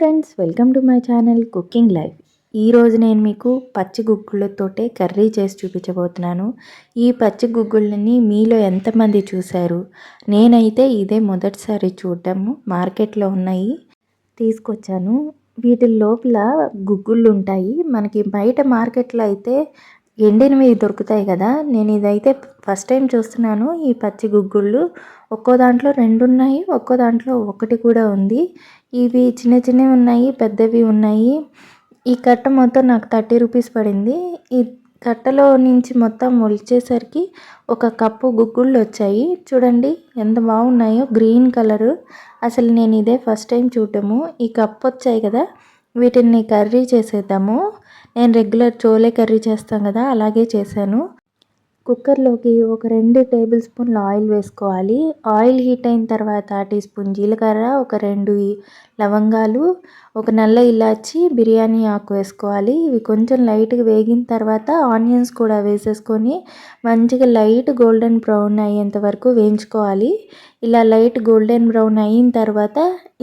Friends welcome to my channel cooking life. ఈరోజు నేను మీకు పచ్చి గుగ్గులతోటే కర్రీ చేసి చూపించబోతున్నాను. ఈ పచ్చి గుగ్గుళ్ళని మీలో ఎంతమంది చూశారు? నేనైతే ఇదే మొదటిసారి చూడటము మార్కెట్లో ఉన్నాయి. తీసుకొచ్చాను. వీటి లోపల గుగ్గుళ్ళు ఉంటాయి. మనకి బయట మార్కెట్లో అయితే ఎండినవి దొరుకుతాయి కదా. నేను ఇదైతే ఫస్ట్ టైం చూస్తున్నాను. ఈ పచ్చి గుగ్గుళ్ళు ఒక్కో దాంట్లో రెండు ఉన్నాయి ఒక్కో దాంట్లో ఒకటి కూడా ఉంది. ఇవి చిన్న చిన్నవి ఉన్నాయి పెద్దవి ఉన్నాయి. ఈ కట్ట మొత్తం నాకు థర్టీ రూపీస్ పడింది. ఈ కట్టలో నుంచి మొత్తం ఒలిచేసరికి ఒక కప్పు గుగ్గుళ్ళు వచ్చాయి. చూడండి ఎంత బాగున్నాయో గ్రీన్ కలరు. అసలు నేను ఇదే ఫస్ట్ టైం చూడటము. ఈ కప్పు వచ్చాయి కదా. వీటిని కర్రీ చేసేద్దాము. నేను రెగ్యులర్ చోలే కర్రీ చేస్తాను కదా అలాగే చేశాను. కుక్కర్లోకి ఒక రెండు టేబుల్ స్పూన్ల ఆయిల్ వేసుకోవాలి. ఆయిల్ హీట్ అయిన తర్వాత టీ స్పూన్ జీలకర్ర ఒక రెండు లవంగాలు ఒక నల్ల ఇలాచి బిర్యానీ ఆకు వేసుకోవాలి. ఇవి కొంచెం లైట్గా వేగిన తర్వాత ఆనియన్స్ కూడా వేసేసుకొని మంచిగా లైట్ గోల్డెన్ బ్రౌన్ అయ్యేంత వరకు వేయించుకోవాలి. ఇలా లైట్ గోల్డెన్ బ్రౌన్ అయిన తర్వాత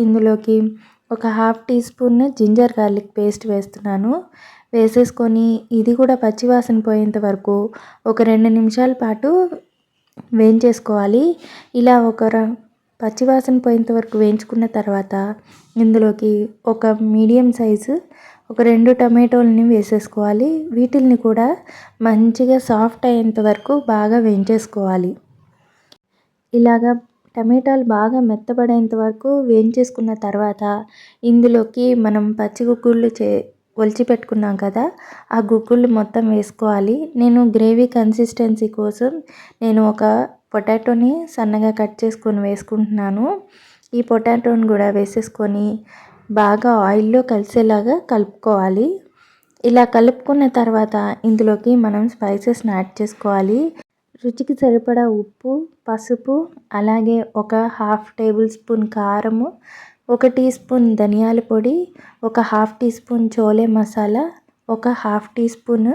ఇందులోకి ఒక half teaspoon ginger garlic paste వేస్తున్నాను. వేసేసుకొని ఇది కూడా పచ్చివాసన పోయేంత వరకు ఒక రెండు నిమిషాల పాటు వేయించేసుకోవాలి. ఇలా ఒక పచ్చివాసన పోయేంత వరకు వేయించుకున్న తర్వాత ఇందులోకి ఒక మీడియం సైజు ఒక రెండు టమాటోలని వేసేసుకోవాలి. వీటిల్ని కూడా మంచిగా సాఫ్ట్ అయ్యేంత వరకు బాగా వేయించేసుకోవాలి. ఇలాగా టమాటాలు బాగా మెత్తబడేంత వరకు వేయించేసుకున్న తర్వాత ఇందులోకి మనం పచ్చిగుగ్గుళ్ళు చే ఒలిచి పెట్టుకున్నాం కదా ఆ గుగ్గుళ్ళు మొత్తం వేసుకోవాలి. నేను గ్రేవీ కన్సిస్టెన్సీ కోసం నేను ఒక పొటాటోని సన్నగా కట్ చేసుకొని వేసుకుంటున్నాను. ఈ పొటాటోని కూడా వేసేసుకొని బాగా ఆయిల్లో కలిసేలాగా కలుపుకోవాలి. ఇలా కలుపుకున్న తర్వాత ఇందులోకి మనం స్పైసెస్ని యాడ్ చేసుకోవాలి. రుచికి సరిపడా ఉప్పు పసుపు అలాగే ఒక హాఫ్ టేబుల్ స్పూన్ కారము ఒక టీ స్పూన్ ధనియాల పొడి ఒక half teaspoon chole masala ఒక half teaspoon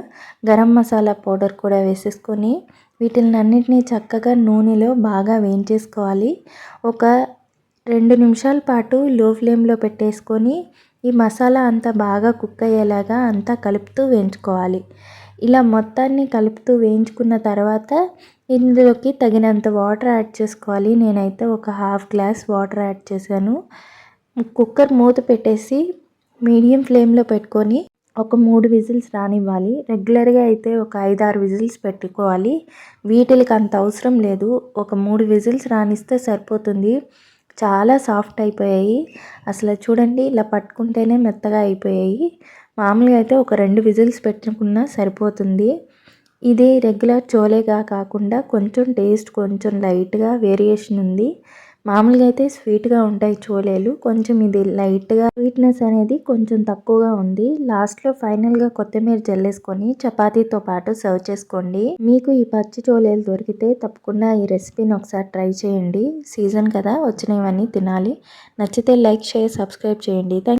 garam masala powder కూడా వేసేసుకొని వీటిని అన్నింటినీ చక్కగా నూనెలో బాగా వేయించేసుకోవాలి. ఒక రెండు నిమిషాల పాటు లో ఫ్లేమ్లో పెట్టేసుకొని ఈ మసాలా అంతా బాగా కుక్ అయ్యేలాగా అంతా కలుపుతూ వేయించుకోవాలి. ఇలా మొత్తాన్ని కలుపుతూ వేయించుకున్న తర్వాత ఇందులోకి తగినంత వాటర్ యాడ్ చేసుకోవాలి. నేనైతే ఒక హాఫ్ గ్లాస్ వాటర్ యాడ్ చేశాను. కుక్కర్ మూత పెట్టేసి మీడియం ఫ్లేమ్లో పెట్టుకొని ఒక మూడు విజిల్స్ రానివ్వాలి. రెగ్యులర్గా అయితే ఒక ఐదు ఆరు విజిల్స్ పెట్టుకోవాలి. వీటికి అంత అవసరం లేదు. ఒక మూడు విజిల్స్ రానిస్తే సరిపోతుంది. చాలా సాఫ్ట్ అయిపోయాయి. అసలు చూడండి ఇలా పట్టుకుంటేనే మెత్తగా అయిపోయాయి. మామూలుగా అయితే ఒక రెండు విజిల్స్ పెట్టుకున్నా సరిపోతుంది. ఇది రెగ్యులర్ చోలేగా కాకుండా కొంచెం టేస్ట్ కొంచెం లైట్గా వేరియేషన్ ఉంది. మామూలుగా అయితే స్వీట్గా ఉంటాయి చోలేలు కొంచెం ఇది లైట్గా స్వీట్నెస్ అనేది కొంచెం తక్కువగా ఉంది. లాస్ట్లో ఫైనల్గా కొత్తిమీర జల్లేసుకొని చపాతీతో పాటు సర్వ్ చేసుకోండి. మీకు ఈ పచ్చి చోలేలు దొరికితే తప్పకుండా ఈ రెసిపీని ఒకసారి ట్రై చేయండి. సీజన్ కదా వచ్చినవన్నీ తినాలి. నచ్చితే లైక్ షేర్ సబ్స్క్రైబ్ చేయండి. థ్యాంక్